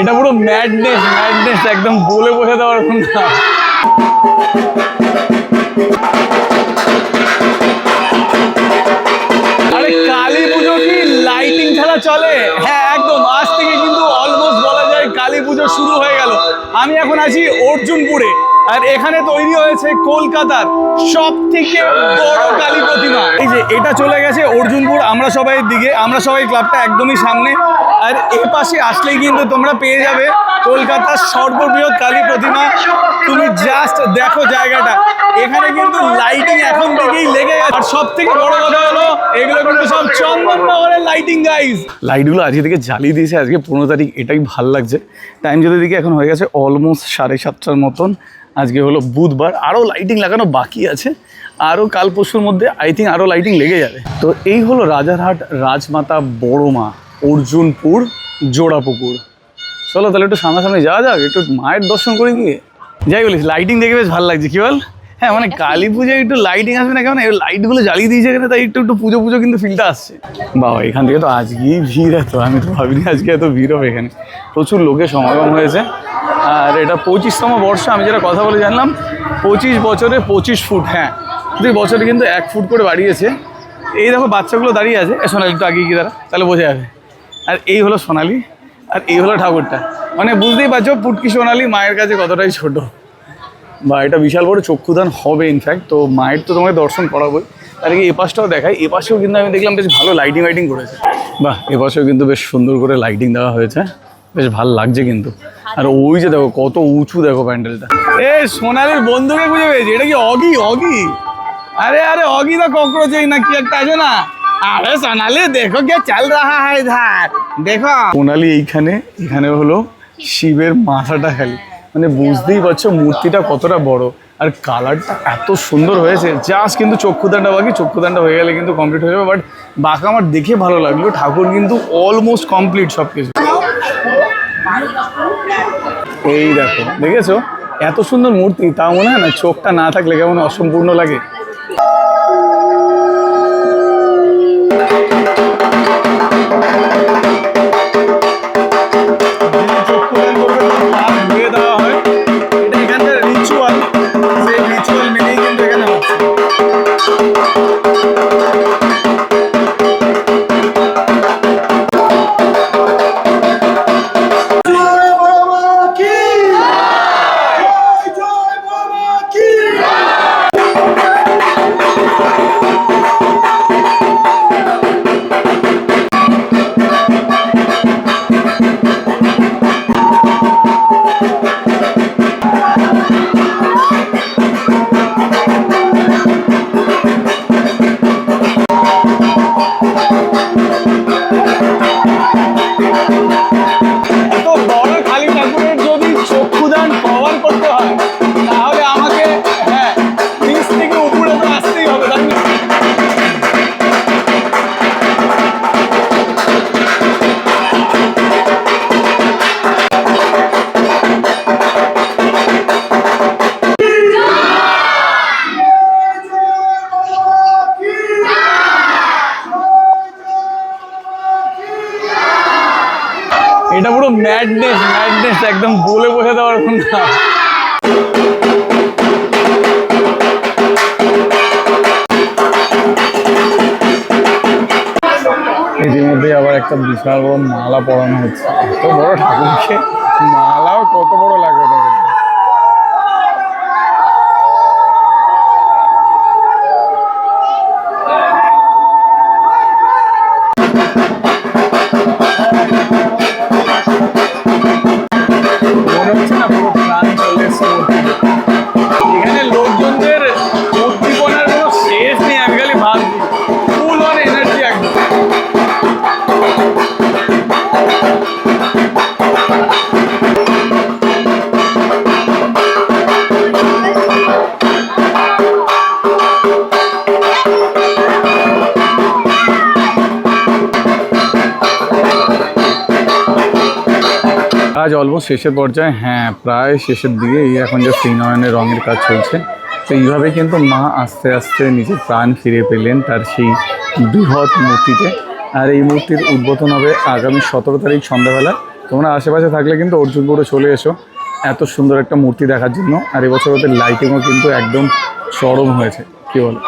এটা পুরো madness madness একদম বলে বোঝাতে পারব না। আরে কালী পুজো কি লাইটিং ছাড়া চলে? হ্যাঁ একদম। আজ থেকে কিন্তু অলমোস্ট বলা যায় কালী পুজো শুরু হয়ে গেল। আমি এখন আছি অর্জুনপুরে, আর এখানে তৈরি হয়েছে কলকাতার সব থেকে বড় কালী প্রতিমা। এই যে, এটা চলে গেছে অর্জুনপুর, আমরা সবাই দিকে, আমরা সবাই ক্লাবটা একদমই সামনে। আর এ পাশে আসলেই কিন্তু তোমরা পেয়ে যাবে কলকাতার সর্ববৃহৎ কালী প্রতিমা। তুমি জাস্ট দেখো জায়গাটা। এখানে কিন্তু লাইটিং এখন থেকেই লেগে গেছে। আর সব থেকে বড় কথা হলো, এগুলো কিন্তু সব চন্দননগরের লাইটিং গাইজ লাইটগুলো আজকে থেকে জ্বালিয়ে দিয়েছে। আজকে পনেরো তারিখ, এটাই ভালো লাগছে। টাইম যদি দিকে এখন হয়ে গেছে অলমোস্ট সাড়ে সাতটার মতন। আজকে হলো বুধবার। আরও লাইটিং লাগানো বাকি আছে। আরও কাল পরশুর মধ্যে আই থিঙ্ক আরও লাইটিং লেগে যাবে। তো এই হলো রাজারহাট রাজমাতা বড় মা অর্জুনপুর জোড়াপুকুর। চলো তাহলে একটু সামনাসামনি যাওয়া যাক একটু মায়ের দর্শন করে গিয়ে। যাই বলিস লাইটিং দেখে বেশ ভালো লাগছে কি বল? হ্যাঁ মানে কালী পুজোয় একটু লাইটিং আসবে না কেমন এই লাইটগুলো জ্বালিয়ে দিয়েছে এখানে তাই একটু একটু পুজো পুজো কিন্তু ফিলটা আসছে। বাবা এখান থেকে তো আজকেই ভিড় এত আমি তো ভাবিনি আজকে এত ভিড় হবে এখানে। প্রচুর লোকের সমাগম হয়েছে। আর এটা পঁচিশতম বর্ষ আমি যেটা কথা বলে জানলাম পঁচিশ বছরে পঁচিশ ফুট হ্যাঁ। দুই বছরে কিন্তু এক ফুট করে বাড়িয়েছে। এই দেখো বাচ্চাগুলো দাঁড়িয়ে আছে। সোনালি একটু আগে গিয়ে দাঁড়া তাহলে বোঝা যাবে। আর এই হলো সোনালি, আর এই হলো ঠাকুরটা। মানে বুঝতেই পারছ পুটকি সোনালি মায়ের কাছে কতটাই ছোট। বা এটা বিশাল বড় চক্ষুদান হবে ইনফ্যাক্ট তো মায়ের তো তোমাকে দর্শন করাবোই। তার এ পাশটাও দেখাই এ পাশেও কিন্তু আমি দেখলাম বেশ ভালো লাইটিং লাইটিং করেছে। বাহ এ পাশেও কিন্তু বেশ সুন্দর করে লাইটিং দেওয়া হয়েছে, বেশ ভালো লাগছে কিন্তু। আর ওই যে দেখো, কত উঁচু দেখো প্যান্ডেলটা। এ, সোনালির বন্ধুকে খুঁজে পেয়েছি, এটা কি অগি? অগি? আরে আরে, অগি তো ককরোচ এই না, কি একটা আছে না? আরে সোনালি, দেখো কে চাল রাহা হয় ধার। দেখো। সোনালি, এইখানে, এখানে হলো শিবের মাথাটা খালি। মানে বুঝতেই পারছ মূর্তিটা কতটা বড়। আর কালারটা এত সুন্দর হয়েছে। জাস্ট কিন্তু চক্ষুদানটা বাকি, চক্ষুদানটা হয়ে গেলে কিন্তু কমপ্লিট হয়ে যাবে। বাট বাঁকা আমার দেখে ভালো লাগল। ঠাকুর কিন্তু অলমোস্ট কমপ্লিট সব কিছু এই দেখো, দেখেছ? এত সুন্দর মূর্তি তা মনে হয় না চোখটা না থাকলে কেমন অসম্পূর্ণ লাগে। Thank you. এটা পুরো ম্যাডনেস ম্যাডনেস একদম বলে বসে দেওয়ার না ইতিমধ্যে আবার একটা বিশাল বড় মালা পরানো হচ্ছে। এত বড় ঠাকুরকে মালাও কত বড় লাগবে কাজ অলমোস্ট শেষের পর্যায়ে হ্যাঁ প্রায় শেষের দিকে এই এখন যে শ্রীনয়নের রঙের কাজ চলছে, তো এইভাবে কিন্তু মা আস্তে আস্তে নিজের প্রাণ ফিরে পেলেন তার সেই বৃহৎ মূর্তিতে। আর এই মূর্তির উদ্বোধন হবে আগামী সতেরো তারিখ সন্ধ্যাবেলা। তোমরা আশেপাশে থাকলে কিন্তু অর্জুনপুরে চলে এসো, এত সুন্দর একটা মূর্তি দেখার জন্য। আর এবছর ওদের লাইটিংও কিন্তু একদম চরম হয়েছে, কি বলো?